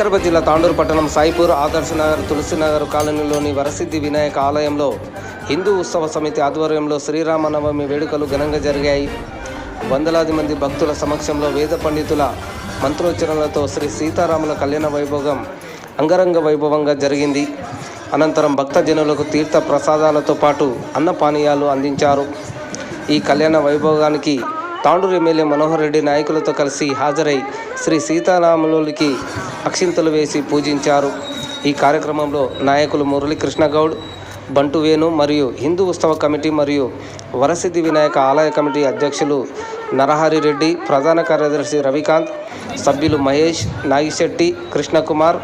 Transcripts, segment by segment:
వికారాబాద్ జిల్లా తాండూరు పట్టణం సాయిపూర్ ఆదర్శ నగర్ తులసినగర్ కాలనీలోని వరసిద్ధి వినాయక ఆలయంలో హిందూ ఉత్సవ సమితి ఆధ్వర్యంలో శ్రీరామనవమి వేడుకలు ఘనంగా జరిగాయి. వందలాది మంది భక్తుల సమక్షంలో వేద పండితుల మంత్రోచ్చరణలతో శ్రీ సీతారాముల కళ్యాణ వైభోగం అంగరంగ వైభవంగా జరిగింది. అనంతరం భక్తజనులకు తీర్థ ప్రసాదాలతో పాటు అన్నపానీయాలు అందించారు. ఈ కళ్యాణ వైభోగానికి తాండూరు ఎమ్మెల్యే మనోహర్ రెడ్డి నాయకులతో కలిసి హాజరై శ్రీ సీతారాములకి అక్షింతలు వేసి పూజించారు. ఈ కార్యక్రమంలో నాయకులు మురళీకృష్ణ గౌడ్ బంటు వేణు మరియు హిందూ ఉత్సవ కమిటీ మరియు వరసిద్ధి వినాయక ఆలయ కమిటీ అధ్యక్షులు నరహరి రెడ్డి ప్రధాన కార్యదర్శి రవికాంత్ సభ్యులు మహేష్ నాగిశెట్టి కృష్ణకుమార్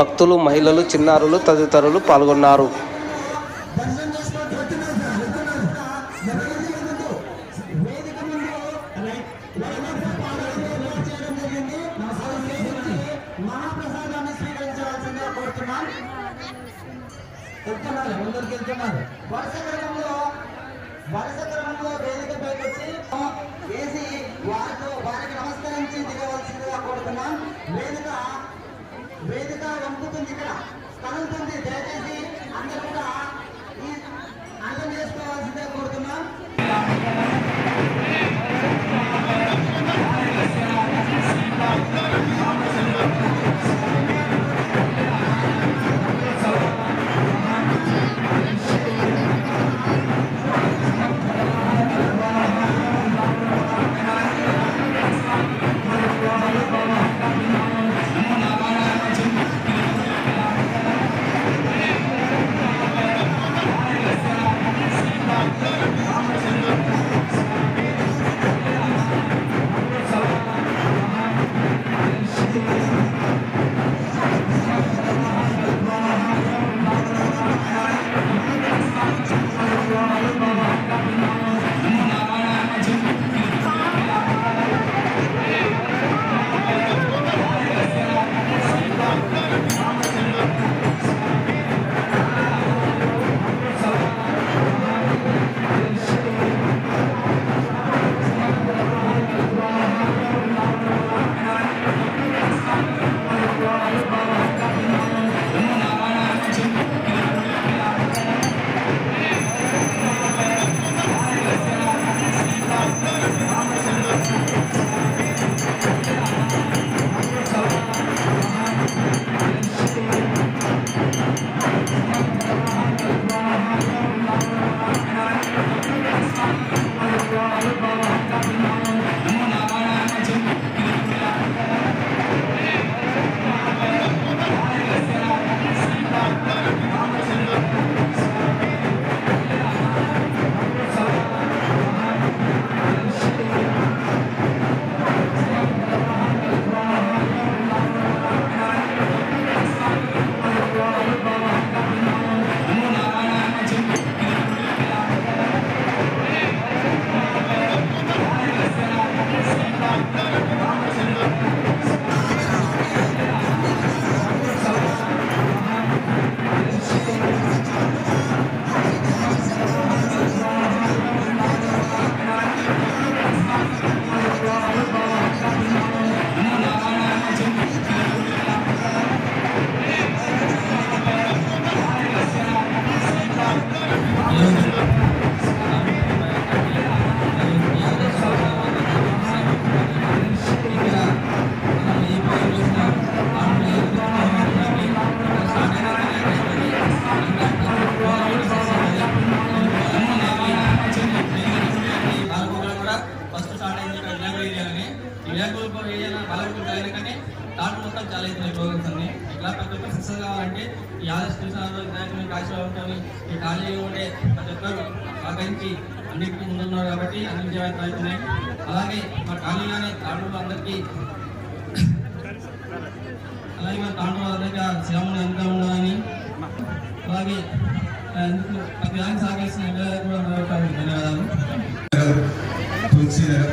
భక్తులు మహిళలు చిన్నారులు తదితరులు పాల్గొన్నారు. వెళ్తున్నారు ముందరికి వెళ్తున్నారు వరుస క్రమంలో వరుస క్రమంలో వేదికపైకి వచ్చి వేసి వారితో వారికి నమస్కరించి దిగవలసిందిగా కోరుతున్నాం. వేదిక వేదిక వంపుతుంది ఇక్కడ. చాలా అవుతున్నాయి ప్రోగ్రామ్స్ అన్ని ఇట్లా ప్రతి ఒక్కరు సక్సెస్ కావాలంటే ఈ ఆదర్శ కృష్ణ వినాయకుని కాశీరావు ఈ కాలేజీ ఉంటే ప్రతి ఒక్కరు సహకరించి అన్నింటికి ముందున్నారు కాబట్టి అన్ని విజయవాడ అవుతున్నాయి అలాగే మా కాలేజీలోనే తాండూరు అందరికీ అలాగే మన తాండూరు అందరికీ శ్రీరాముని ఎంత ఉండాలని. అలాగే ప్రతి దానికి సహకరిస్తున్న కూడా ధన్యవాదాలు. నగర్ తులసి నగర్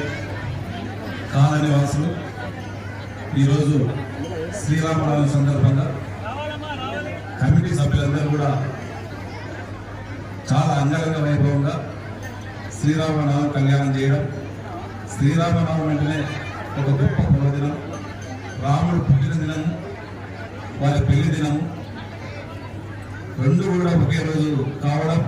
ఈరోజు శ్రీరామనవమి సందర్భంగా కమిటీ సభ్యులందరూ కూడా చాలా అంగరంగ వైభవంగా శ్రీరామనవమి కళ్యాణం చేయడం శ్రీరామనవమి అంటేనే ఒక గొప్ప పర్వదినం రాముడు పుట్టిన దినం వారి పెళ్ళి దినము రెండు కూడా ఒకే రోజు కావడం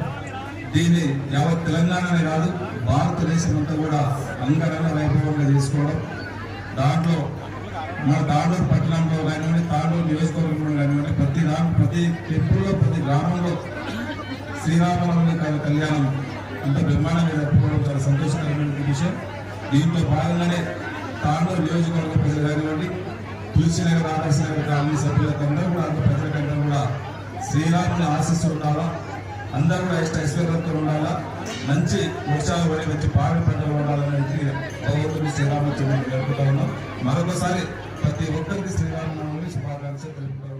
దీన్ని యావత్ తెలంగాణనే కాదు భారతదేశం అంతా కూడా అంగరంగ వైభవంగా చేసుకోవడం దాంట్లో మన తాండూరు పట్టణంలో కానివ్వండి తాండూరు నియోజకవర్గంలో కానివ్వండి ప్రతి రా ప్రతి టెంపుల్లో ప్రతి గ్రామంలో శ్రీరామనవమి కళ్యాణం అంత బ్రహ్మాండంగా జరుపుకోవడం చాలా సంతోషకరమైన విషయం. దీంట్లో భాగంగానే తాండూరు నియోజకవర్గ ప్రజలు కానివ్వండి తులసినగర్ ఆదర్శనగర్ కాలనీ సభ్యులకందరూ కూడా అంత ప్రజలకందరూ కూడా శ్రీరాముని ఆశిస్తూ ఉండాలా? అందరూ కూడా ఇష్ట ఐశ్వర్యంతో ఉండాలా? మంచి ఉత్సాహం పడి మంచి పాడి పంటలు ఉండాలని భగవంతుని శ్రీరామచంద్రుని జరుపుతా ఉన్నాం. మరొకసారి ప్రతి ఒక్కరికి శ్రీరామనవమి శుభాకాంక్షలు తెలుపుతాం